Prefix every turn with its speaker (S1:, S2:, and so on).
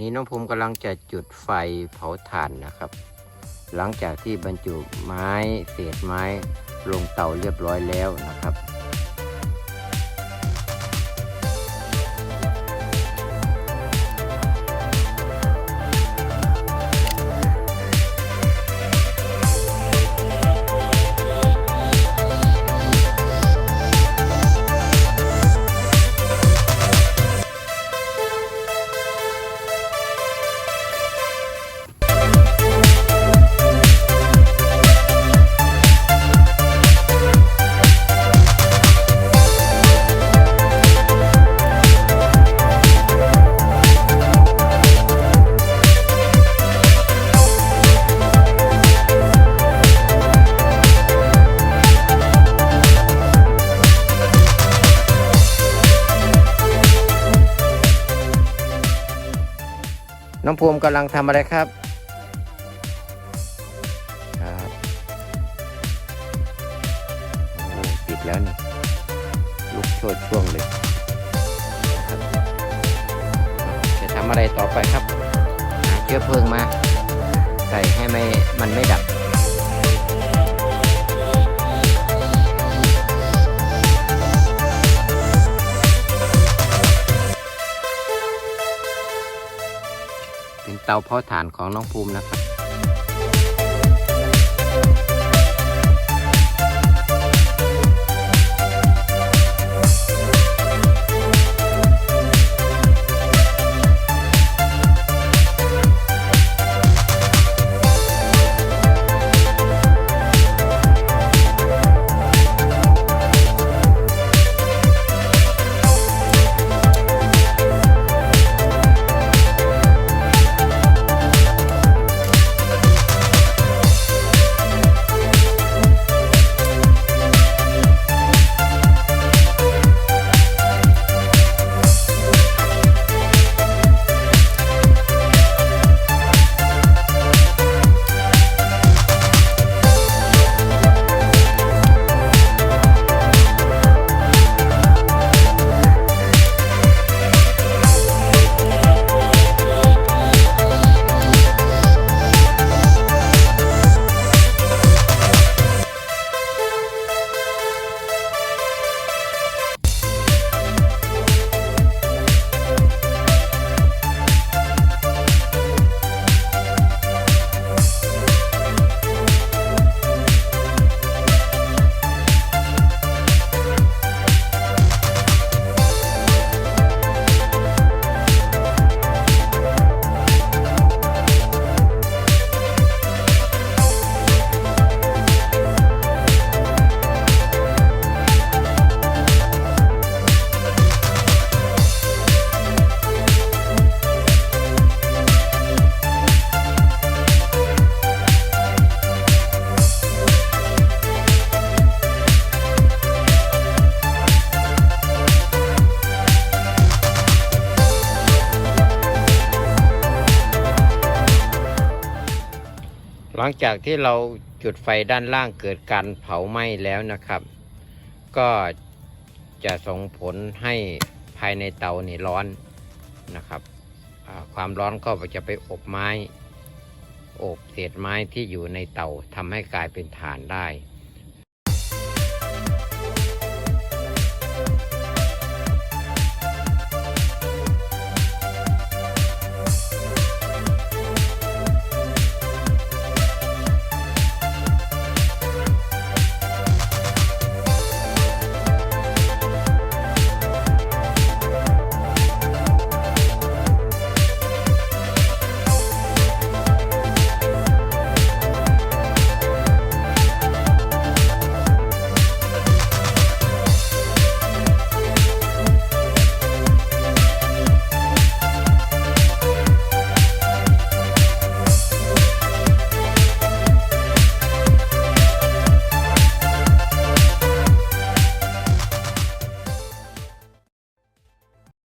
S1: นี้น้องภูมิกำลังจะจุดไฟเผาถ่านนะครับ หลังจากที่บรรจุไม้เศษไม้ลงเตาเรียบร้อยแล้วนะครับ น้องภูมิกำลังทำอะไรครับครับปิดแล้วนี่ลุกโชดช่วงเลยจะทำอะไรต่อไปครับหาเชื้อเพลิงมาใส่ให้ไม่มันไม่ดับ เตาเผาถ่านของน้องภูมินะครับ หลังจากที่เราจุดไฟด้านล่างเกิดการเผาไหม้แล้วนะครับ ก็จะส่งผลให้ภายในเตานี่ร้อนนะครับความร้อนก็จะไปอบไม้ อบเศษไม้ที่อยู่ในเตาทำให้กลายเป็นถ่านได้